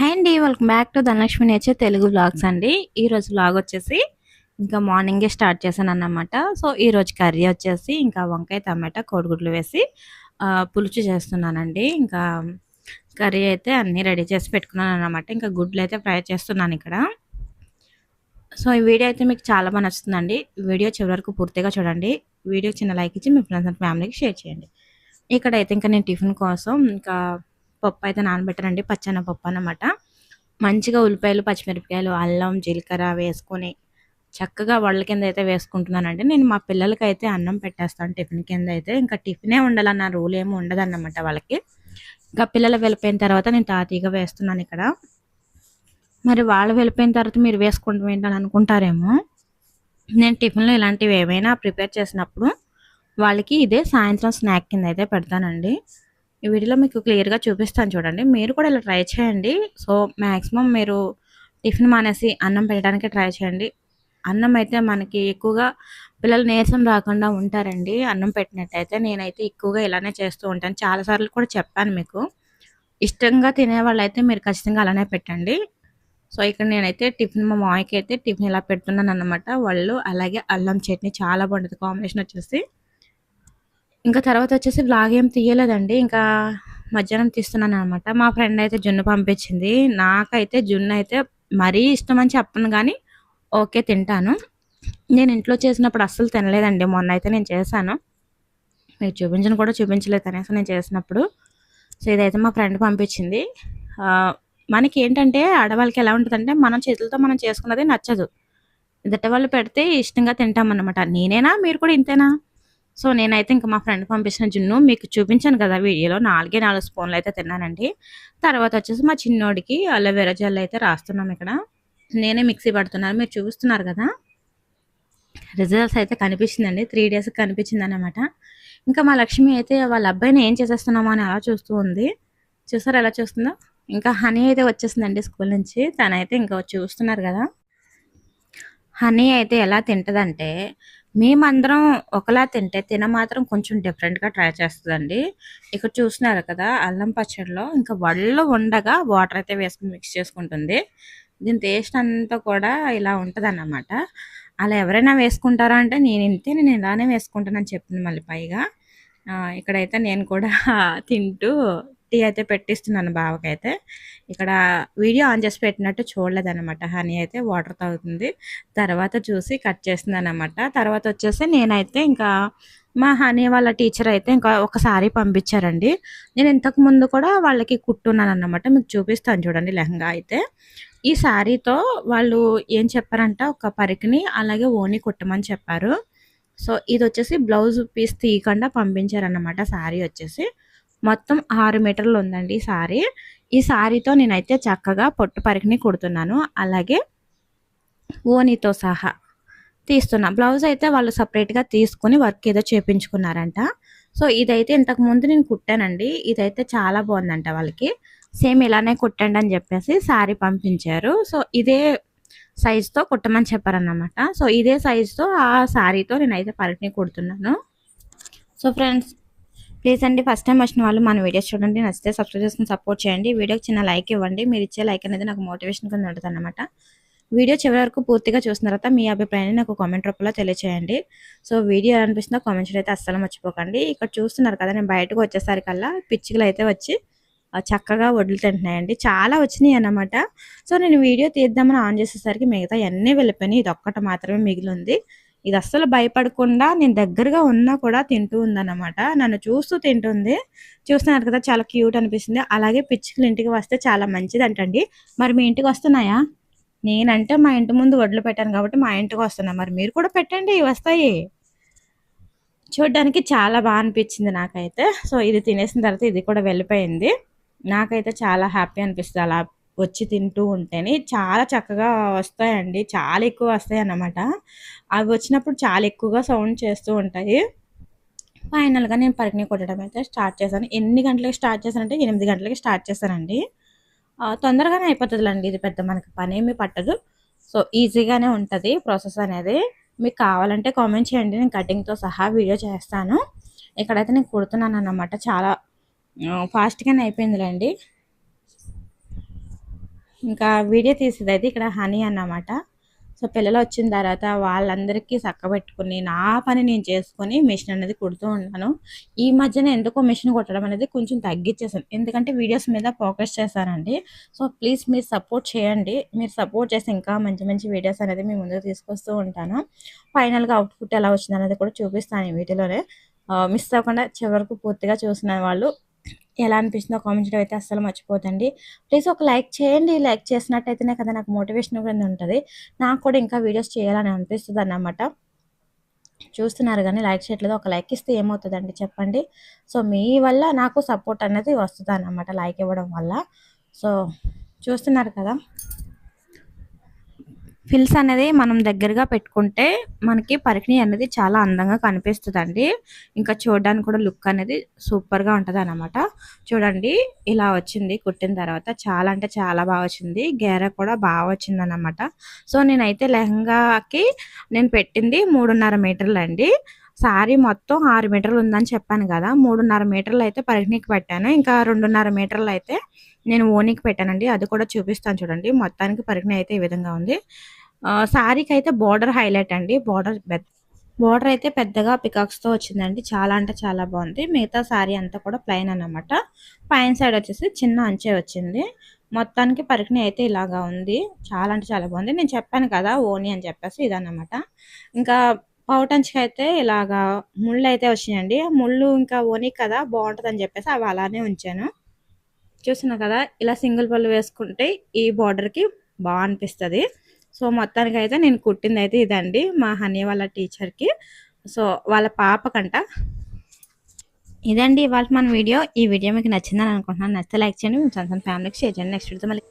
Hi అండి welcome back to Dhanalakshmi nature Telugu vlogs అండి. ఈరోజు బ్లాగ్ వచ్చేసి ఇంకా మార్నింగే స్టార్ట్ చేశాను అన్నమాట సో ఈరోజు కర్రీ వచ్చేసి ఇంకా వంకాయ టమాటా కోడిగుడ్లు వేసి పులుసు చేస్తున్నానండి. ఇంకా కర్రీ అయితే అన్నీ రెడీ చేసి పెట్టుకున్నాను అన్నమాట ఇంకా గుడ్లు అయితే ఫ్రై చేస్తున్నాను ఇక్కడ. సో ఈ వీడియో అయితే మీకు చాలా బాగా నచ్చుతుందండి. వీడియో చివరి వరకు పూర్తిగా చూడండి. వీడియో చిన్న లైక్ ఇచ్చి మీ ఫ్రెండ్స్ అండ్ ఫ్యామిలీకి షేర్ చేయండి. ఇక్కడైతే ఇంకా నేను టిఫిన్ కోసం ఇంకా పప్పు అయితే నానబెట్టానండి పచ్చన్న పప్పు మంచిగా ఉల్లిపాయలు పచ్చిమిరపకాయలు అల్లం జీలకర్ర వేసుకొని చక్కగా వాళ్ళ కింద అయితే వేసుకుంటున్నానండి. నేను మా పిల్లలకి అయితే అన్నం పెట్టేస్తాను టిఫిన్ కింద అయితే. ఇంకా టిఫినే ఉండాలన్న రూల్ ఏమి ఉండదన్నమాట వాళ్ళకి. ఇంకా పిల్లలు వెళ్ళిపోయిన తర్వాత నేను తాతీగా వేస్తున్నాను ఇక్కడ. మరి వాళ్ళు వెళ్ళిపోయిన తర్వాత మీరు వేసుకుంటాం ఏంటని అనుకుంటారేమో. నేను టిఫిన్లో ఇలాంటివి ఏమైనా ప్రిపేర్ చేసినప్పుడు వాళ్ళకి ఇదే సాయంత్రం స్నాక్ కింద అయితే పెడతానండి. ఈ వీడియోలో మీకు క్లియర్గా చూపిస్తాను చూడండి. మీరు కూడా ఇలా ట్రై చేయండి. సో మ్యాక్సిమం మీరు టిఫిన్ మానేసి అన్నం పెట్టడానికి ట్రై చేయండి. అన్నం అయితే మనకి ఎక్కువగా పిల్లలు నీరసం రాకుండా ఉంటారండి. అన్నం పెట్టినట్టయితే నేనైతే ఎక్కువగా ఇలానే చేస్తూ ఉంటాను. చాలాసార్లు కూడా చెప్పాను మీకు. ఇష్టంగా తినే వాళ్ళైతే మీరు ఖచ్చితంగా అలానే పెట్టండి. సో ఇక్కడ నేనైతే టిఫిన్ మా మాయకి అయితే టిఫిన్ ఇలా పెడుతున్నాను అన్నమాట వాళ్ళు అలాగే అల్లం చట్నీ చాలా బాగుంటుంది. కాంబినేషన్ వచ్చేసి ఇంకా తర్వాత వచ్చేసి వ్లాగ్ ఏం తీయలేదండి. ఇంకా మధ్యాహ్నం తీస్తున్నాను అనమాట మా ఫ్రెండ్ అయితే జున్ను పంపించింది. నాకైతే జున్ను అయితే మరీ ఇష్టం అని చెప్పను కానీ ఓకే తింటాను. నేను ఇంట్లో చేసినప్పుడు అస్సలు తినలేదండి. మొన్న అయితే నేను చేశాను. మీరు చూపించను కూడా చూపించలేదు అనేసి నేను చేసినప్పుడు. సో ఇదైతే మా ఫ్రెండ్ పంపించింది. మనకి ఏంటంటే ఆడవాళ్ళకి ఎలా ఉంటుందంటే మనం చేతులతో మనం చేసుకున్నది నచ్చదు. ఎదుట వాళ్ళు పెడితే ఇష్టంగా తింటామన్నమాట. నేనేనా? మీరు కూడా ఇంతేనా? సో నేనైతే ఇంకా మా ఫ్రెండ్ పంపించిన జున్ను మీకు చూపించాను కదా వీడియోలో. నాలుగే నాలుగు స్పూన్లు అయితే తిన్నానండి. తర్వాత వచ్చేసి మా చిన్నోడికి అలోవెరా జెల్ అయితే రాస్తున్నాం ఇక్కడ. నేనే మిక్సీ పడుతున్నాను. మీరు చూస్తున్నారు కదా. రిజల్ట్స్ అయితే కనిపించిందండి. త్రీ డేస్ కనిపించింది అనమాట ఇంకా మా లక్ష్మి అయితే వాళ్ళ అబ్బాయిని ఏం చేసేస్తున్నామో అని అలా చూస్తూ ఉంది. చూసారు ఎలా చూస్తుందో? ఇంకా హనీ అయితే వచ్చేసిందండి స్కూల్ నుంచి. తనైతే ఇంకా చూస్తున్నారు కదా. హనీ అయితే ఎలా తింటుందంటే మేమందరం ఒకలా తింటే తిన మాత్రం కొంచెం డిఫరెంట్గా ట్రై చేస్తుందండి. ఇక్కడ చూస్తున్నారు కదా అల్లం పచ్చడిలో ఇంకా వడలు ఉండగా వాటర్ అయితే వేసుకుని మిక్స్ చేసుకుంటుంది. దీని టేస్ట్ అంతా కూడా ఇలా ఉంటుంది అలా ఎవరైనా వేసుకుంటారా అంటే నేను ఇంతే నేను ఇలానే వేసుకుంటానని చెప్పింది మళ్ళీ పైగా. ఇక్కడైతే నేను కూడా తింటూ టీ అయితే పెట్టిస్తున్నాను బావకైతే. ఇక్కడ వీడియో ఆన్ చేసి పెట్టినట్టు చూడలేదన్నమాట. హనీ అయితే వాటర్ తాగుతుంది. తర్వాత చూసి కట్ చేస్తుంది అనమాట తర్వాత వచ్చేసి నేనైతే ఇంకా మా హనీ వాళ్ళ టీచర్ అయితే ఇంకా ఒకసారి పంపించారండి. నేను ఇంతకు ముందు కూడా వాళ్ళకి కుట్టున్నాను అన్నమాట మీకు చూపిస్తాను చూడండి లెహంగా అయితే. ఈ శారీతో వాళ్ళు ఏం చెప్పారంట? ఒక పరికిని అలాగే ఓని కుట్టమని చెప్పారు. సో ఇది వచ్చేసి బ్లౌజ్ పీస్ తీయకుండా పంపించారన్నమాట శారీ వచ్చేసి. మొత్తం ఆరు మీటర్లు ఉందండి ఈ సారీ. ఈ శారీతో నేనైతే చక్కగా పొట్టు పరికిని కుడుతున్నాను. అలాగే ఓనీతో సహా తీస్తున్నా. బ్లౌజ్ అయితే వాళ్ళు సపరేట్గా తీసుకుని వర్క్ ఏదో చేపించుకున్నారంట. సో ఇదైతే ఇంతకు ముందు నేను కుట్టానండి. ఇదైతే చాలా బాగుందంట వాళ్ళకి. సేమ్ ఇలానే కుట్టండి అని చెప్పేసి శారీ పంపించారు. సో ఇదే సైజుతో కుట్టమని చెప్పారన్నమాట. సో ఇదే సైజుతో ఆ శారీతో నేనైతే పరికిని కుడుతున్నాను. సో ఫ్రెండ్స్ ప్లీజ్ అండి ఫస్ట్ టైం వచ్చిన వాళ్ళు మన వీడియోస్ చూడండి నచ్చితే సబ్స్క్రైబ్ చేసుకుని సపోర్ట్ చేయండి. వీడియోకి చిన్న లైక్ ఇవ్వండి. మీరు ఇచ్చే లైక్ అనేది నాకు మోటివేషన్ కింద ఉంటుంది అనమాట వీడియో చివరి వరకు పూర్తిగా చూసిన తర్వాత మీ అభిప్రాయాన్ని నాకు కామెంట్ రూపంలో తెలియచేయండి. సో వీడియో ఎలా అనిపిస్తుందో కామెంట్స్ అయితే అస్సలు మర్చిపోకండి. ఇక్కడ చూస్తున్నారు కదా నేను బయటకు వచ్చేసరికల్లా పిచ్చుకలు అయితే వచ్చి చక్కగా వడ్లు తింటున్నాయండి. చాలా వచ్చినాయి అన్నమాట. సో నేను వీడియో తీద్దామని ఆన్ చేసేసరికి మిగతా అన్నీ వెళ్ళిపోయినాయి. ఇది ఒక్కటి మాత్రమే మిగిలి ఉంది. ఇది అస్సలు భయపడకుండా నేను దగ్గరగా ఉన్నా కూడా తింటూ ఉందన్నమాట. నన్ను చూస్తూ తింటుంది. చూస్తున్నారు కదా చాలా క్యూట్ అనిపిస్తుంది. అలాగే పిచ్చుకలు ఇంటికి వస్తే చాలా మంచిది అంటండి మరి మీ ఇంటికి వస్తున్నాయా? నేనంటే మా ఇంటి ముందు వడ్లు పెట్టాను కాబట్టి మా ఇంటికి వస్తున్నా. మరి మీరు కూడా పెట్టండి వస్తాయి. చూడడానికి చాలా బాగా అనిపించింది నాకైతే. సో ఇది తినేసిన తర్వాత ఇది కూడా వెళ్ళిపోయింది. నాకైతే చాలా హ్యాపీ అనిపిస్తుంది అలా వచ్చి తింటూ ఉంటేనే చాలా చక్కగా వస్తాయండి. చాలా ఎక్కువ వస్తాయి అన్నమాట. అవి వచ్చినప్పుడు చాలా ఎక్కువగా సౌండ్ చేస్తూ ఉంటాయి. ఫైనల్గా నేను పరికిని కొట్టడం అయితే స్టార్ట్ చేశాను. ఎన్ని గంటలకి స్టార్ట్ చేశానంటే ఎనిమిది గంటలకి స్టార్ట్ చేశానండి. తొందరగానే అయిపోతుందిలేండి. ఇది పెద్ద మనకి పని ఏమీ పట్టదు. సో ఈజీగానే ఉంటుంది ప్రాసెస్ అనేది. మీకు కావాలంటే కామెంట్ చేయండి. నేను కటింగ్తో సహా వీడియో చేస్తాను. ఇక్కడైతే నేను కుడుతున్నాను అన్నమాట చాలా ఫాస్ట్గానే అయిపోయిందిలేండి. ఇంకా వీడియో తీసేది అయితే ఇక్కడ హనీ అన్నమాట. సో పిల్లలు వచ్చిన తర్వాత వాళ్ళందరికీ చక్కబెట్టుకుని నా పని నేను చేసుకొని మిషన్ అనేది కుడుతూ ఉన్నాను. ఈ మధ్యన ఎందుకో మిషన్ కుట్టడం అనేది కొంచెం తగ్గించేసాను ఎందుకంటే వీడియోస్ మీద ఫోకస్ చేశానండి. సో ప్లీజ్ మీరు సపోర్ట్ చేయండి. మీరు సపోర్ట్ చేసి ఇంకా మంచి మంచి వీడియోస్ అనేది మీ ముందుకు తీసుకొస్తూ ఉంటాను. ఫైనల్గా అవుట్పుట్ ఎలా వచ్చింది అనేది కూడా చూపిస్తాను ఈ వీడియోలోనే. మిస్ అవ్వకుండా చివరకు పూర్తిగా చూసిన వాళ్ళు ఎలా అనిపిస్తుందో కామెంట్ చేయడం అయితే అస్సలు మర్చిపోతండి ప్లీజ్ ఒక లైక్ చేయండి. లైక్ చేసినట్టయితేనే కదా నాకు మోటివేషన్ కూడా ఉంటుంది. నాకు కూడా ఇంకా వీడియోస్ చేయాలని అనిపిస్తుంది అన్నమాట చూస్తున్నారు కానీ లైక్ చేయట్లేదు. ఒక లైక్ ఇస్తే ఏమవుతుందండి చెప్పండి? సో మీ వల్ల నాకు సపోర్ట్ అనేది వస్తుంది అన్నమాట లైక్ ఇవ్వడం వల్ల. సో చూస్తున్నారు కదా? ఫిల్స్ అనేది మనం దగ్గరగా పెట్టుకుంటే మనకి పరికిణి అనేది చాలా అందంగా కనిపిస్తుందండి. ఇంకా చూడడానికి కూడా లుక్ అనేది సూపర్గా ఉంటుంది అనమాట చూడండి ఇలా వచ్చింది కుట్టిన తర్వాత చాలా అంటే చాలా బాగా వచ్చింది. గేర కూడా బాగా వచ్చింది అనమాట సో నేనైతే లెహంగాకి నేను పెట్టింది మూడున్నర మీటర్లు అండి సారీ మొత్తం ఆరు మీటర్లు ఉందని చెప్పాను కదా. మూడున్నర మీటర్లు అయితే పరికిణికి పెట్టాను. ఇంకా రెండున్నర మీటర్లు అయితే నేను ఓనికి పెట్టానండి. అది కూడా చూపిస్తాను చూడండి. మొత్తానికి పరికిణి అయితే ఈ విధంగా ఉంది. శారీకి అయితే బార్డర్ హైలైట్ అండి. బార్డర్ బార్డర్ అయితే పెద్దగా పికాక్స్తో వచ్చిందండి. చాలా అంటే చాలా బాగుంది. మిగతా శారీ అంతా కూడా ప్లెయిన్ అనమాట పైన సైడ్ వచ్చేసి చిన్న అంచే వచ్చింది. మొత్తానికి పరికిణి అయితే ఇలాగా ఉంది. చాలా అంటే చాలా బాగుంది. నేను చెప్పాను కదా ఓని అని చెప్పేసి ఇదన్నమాట. ఇంకా పౌటంచ్కి అయితే ఇలాగా ముళ్ళు అయితే వచ్చినాయండి. ముళ్ళు ఇంకా ఓని కదా బాగుంటుంది అని చెప్పేసి అవి అలానే ఉంచాను. చూసిన కదా ఇలా సింగిల్ పళ్ళు వేసుకుంటే ఈ బార్డర్కి బాగా అనిపిస్తుంది. సో మొత్తానికి అయితే నేను కుట్టింది అయితే ఇదండి మా హనీ వాళ్ళ టీచర్కి. సో వాళ్ళ పాపకంట. ఇదండి ఇవాళ మన వీడియో. ఈ వీడియో మీకు నచ్చిందని అనుకుంటున్నాను. నచ్చితే లైక్ చేయండి. మీ ఫ్యామిలీకి షేర్ చేయండి. నెక్స్ట్ వీడియో మళ్ళీ